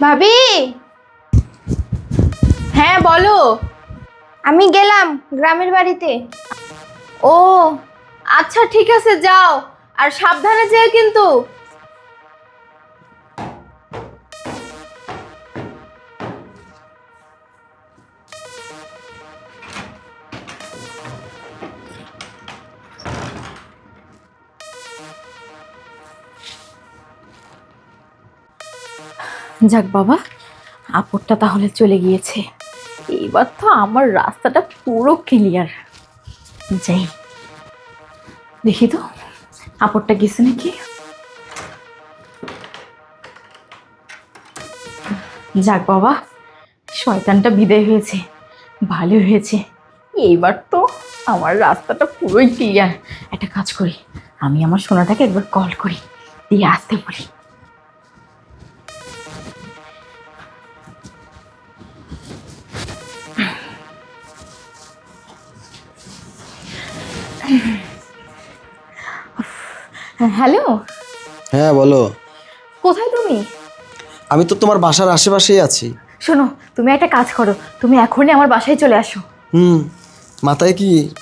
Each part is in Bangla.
ভাবি? হ্যাঁ বলো। আমি গেলাম গ্রামের বাড়িতে। ও আচ্ছা ঠিক আছে যাও। আর সাবধানে যেও কিন্তু। যাক বাবা আপদটা তাহলে চলে গিয়েছে। এইবার তো আমার রাস্তাটা পুরো ক্লিয়ার যাই। দেখি তো আপদটা গেছে নাকি? যাক বাবা, শয়তানটা বিদায় হয়েছে, ভালো হয়েছে। এইবার তো আমার রাস্তাটা পুরোই ক্লিয়ার একটা কাজ করি, আমি আমার সোনাটাকে একবার কল করি, দিয়ে আসতে বলি হ্যালো? হ্যাঁ বলো। কোথায় তুমি? আমি তো তোমার বাসার আশেপাশেই আছি। শোনো তুমি একটা কাজ করো। তুমি এখনই আমার বাসায় চলে আসো। হুম মাথায় কি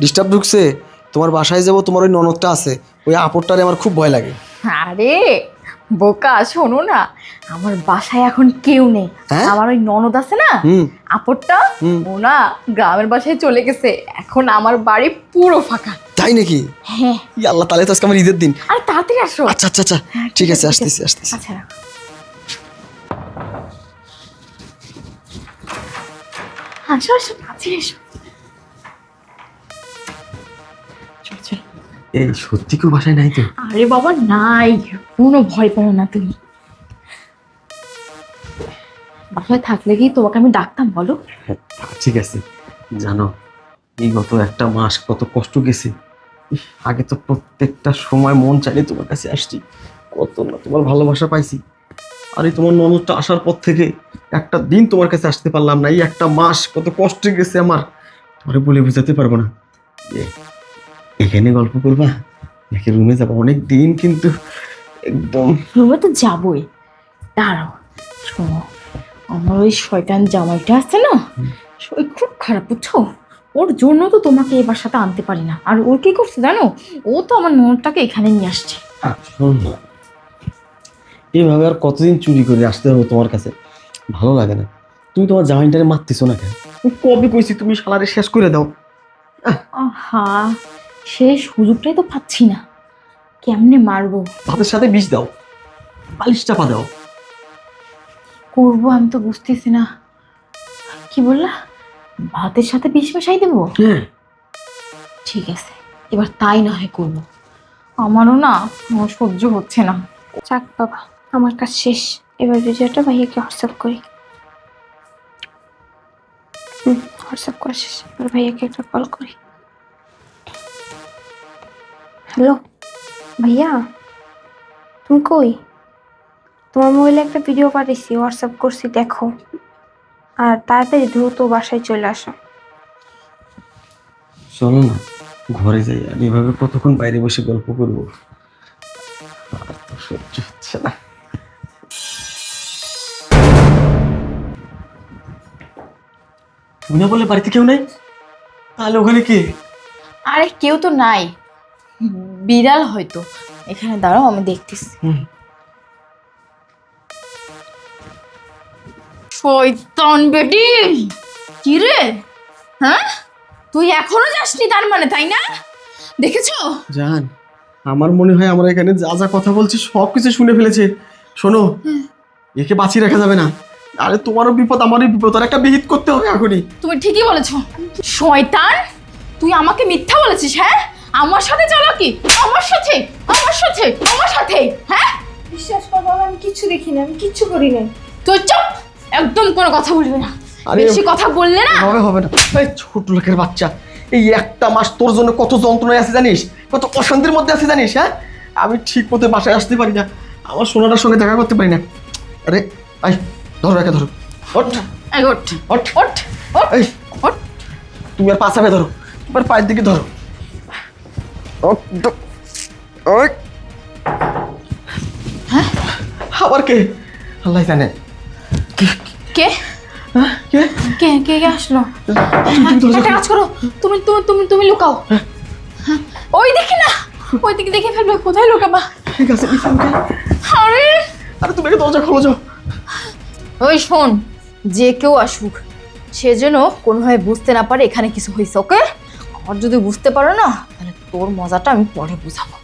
ডিস্টার্ব ঢুকছে? তোমার বাসায় যাব তোমার ওই ননদটা আছে। ওই আপরটারে আমার খুব ভয় লাগে। আরে বোকা শোনো না। আমার বাসায় এখন কেউ নেই। হ্যাঁ? আমার ওই ননদ আছে না? হুম। আপরটা? হুম। ও না গ্রামের বাসায় চলে গেছে। এখন আমার বাড়ি পুরো ফাঁকা। তাই নাকি? হ্যাঁ। ই আল্লাহ তাহলে তো আজকে আমার ঈদের দিন। আর তাড়াতাড়ি আসো। আচ্ছা আচ্ছা আচ্ছা। হ্যাঁ, ঠিক আছে আসতেছি আসতেছি। আচ্ছা। আসো আসো এসো চল। এই সত্যি কেউ বাসায় নাই তো? আরে বাবা নাই। কোনো ভয় পেও না তুমি। বাসায় থাকলে কি তোমাকে আমি ডাকতাম বলো? হ্যাঁ, ঠিক আছে। জানো এই গত একটা মাস কত কষ্ট গেছে। আগে তো প্রত্যেকটা সময় মন চাইলে তোমার কাছে আসছি। কত না তোমার ভালোবাসা পাইছি। আর এই তোমার ননদটা আসার পর থেকে একটা দিন তোমার কাছে আসতে পারলাম না এই একটা মাস কত কষ্টে গেছে আমার। তোমারে বলে বোঝাতে পারব না। এখানে গল্প করবা? নাকি রুমে যাব? অনেক দিন কিন্তু একদম রুমে তো যাবই। দাঁড়াও শোনো। আমার ওই শয়তান জামাইটা আছে না? ওই খুব খারাপ বুঝছ? ওর জন্য তো তোমাকে এই বাসাতে আনতে পারি না। আর ও কি করছে জানো? ও তো আমার ননদটাকে এখানে নিয়ে আসছে। শোন। এইভাবে আর কতদিন চুরি করে আসতে হবে তোমার কাছে? ভালো লাগে না। তুমি তোমার জামাইটারে মারতেছো না কেন? কবে কইছি তুমি সালারে শেষ করে দাও? আহা। সেই সুযোগটাই তো পাচ্ছি না। কেমনে মারবো? ভাতের সাথে বিষ দাও। বালিশ চাপা দাও। করব আমি তো বুঝতেছি না। কি বললা? ভাতের সাথে বিষ মেশাই দেবো? হ্যাঁ। ঠিক আছে এবার তাই না হয় করব। আমারও না আমার সহ্য হচ্ছে না। যাক বাবা আমার কাজ শেষ। এবার ভিডিওটা ভাইয়াকে হোয়াটসঅ্যাপ করি। হুম হোয়াটসঅ্যাপ করা শেষ। এবার ভাইয়াকে একটা কল করি। হ্যালো ভাইয়া তুমি কই? তোমার মোবাইলে একটা ভিডিও পাঠিয়েছি হোয়াটসঅ্যাপ করছি দেখো। আর তাড়াতাড়ি দ্রুত বাসায় চলে আসো। চলো না ঘরে যাই। আর এভাবে কতক্ষণ বাইরে বসে গল্প করব? সহ্য হচ্ছে না। তুমি না বলে বাড়িতে কেউ নেই? তাহলে ওখানে কে? আরে কেউ তো নাই। বিড়াল হয়তো। এখানে দাঁড়াও আমি দেখতেছি। শয়তান বেটি। কি রে হ্যাঁ? তুই এখনও যাসনি তার মানে তাই না? দেখেছ? জান আমার মনে হয় আমরা এখানে যা যা কথা বলছি সব কিছু শুনে ফেলেছে। শোনো একে বাঁচিয়ে রাখা যাবে না। আরে তোমারও বিপদ আমারও বিপদ আর একটা বিহিত করতে হবে এখনই। তুমি ঠিকই বলেছ। শয়তান তুই আমাকে মিথ্যা বলেছিস হ্যাঁ? আমার সাথে চলো কি? আমার সাথে আমার সাথে আমার সাথে হ্যাঁ? বিশ্বাস কর আমি কিচ্ছু দেখিনি আমি কিচ্ছু করি নাই তুই চুপ! একদম কোনো কথা বলবি না। আরে- বেশি কথা বললে না হবে হবে না। এই ছোট লোকের বাচ্চা এই একটা মাস তোর জন্য কত যন্ত্রণায় আছে জানিস? কত অশান্তির মধ্যে আছে জানিস হ্যাঁ? আমি ঠিক মতো বাসায় আসতে পারি না। আমার সোনাটার সঙ্গে দেখা করতে পারি না। আরে আই ধরো একে ধরো। ওঠ। এই ওঠ। ওঠ। ওঠ। ওঠ। এই ওঠ। তুমি আর পাশাবে ধরো। এবার পায়ের দিকে ধরো। ওই। আবার কে? আল্লাহ জানে। কে? হ্যাঁ কে? কে কে কে আসলো? তুমি একটা কাজ করো। তুমি তুমি তুমি তুমি লুকাও। হ্যাঁ, ওই দেখি না। ওই দিকে দেখে ফেলবে। কোথায় লুকাবা? ঠিক আছে আরে! আরে তুমি আগে দরজা খোলো যাও। ওই শোন যে কেউ আসুক সে যেন কোনোভাবে বুঝতে না পারে এখানে কিছু হয়েছে ওকে? আর যদি বুঝতে পারো না তাহলে তোর মজাটা আমি পরে বুঝাবো।